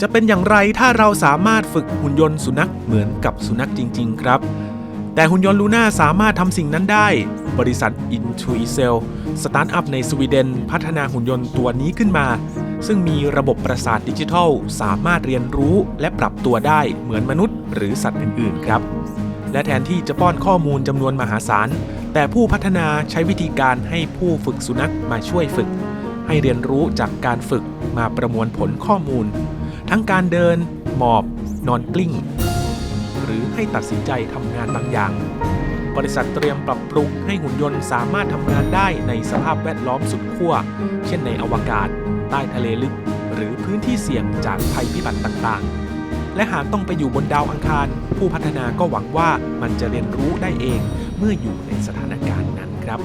จะเป็นอย่างไรถ้าเราสามารถฝึกหุ่นยนต์สุนัขเหมือนกับสุนัขจริง ๆ ครับ แต่หุ่นยนต์ลูน่าสามารถทำสิ่งนั้นได้ บริษัท Intuicel สตาร์ทอัพในสวีเดนพัฒนาหุ่นยนต์ตัวนี้ขึ้นมา ซึ่งมีระบบประสาทดิจิทัล สามารถเรียนรู้และปรับตัวได้เหมือนมนุษย์หรือสัตว์อื่น ๆ ครับ และแทนที่จะป้อนข้อมูลจำนวนมหาศาล แต่ผู้พัฒนาใช้วิธีการให้ผู้ฝึกสุนัขมาช่วยฝึก ให้เรียนรู้จากการฝึกมาประมวลผลข้อมูล ทั้งการเดิน หมอบ นอนกลิ้ง หรือให้ตัดสินใจทำงานบางอย่าง บริษัทเตรียมปรับปรุงให้หุ่นยนต์สามารถทำงานได้ในสภาพแวดล้อมสุดขั้ว เช่นในอวกาศ ใต้ทะเลลึก หรือพื้นที่เสี่ยงจากภัยพิบัติต่างๆ และหากต้องไปอยู่บนดาวอังคาร ผู้พัฒนาก็หวังว่ามันจะเรียนรู้ได้เองเมื่ออยู่ในสถานการณ์นั้นครับ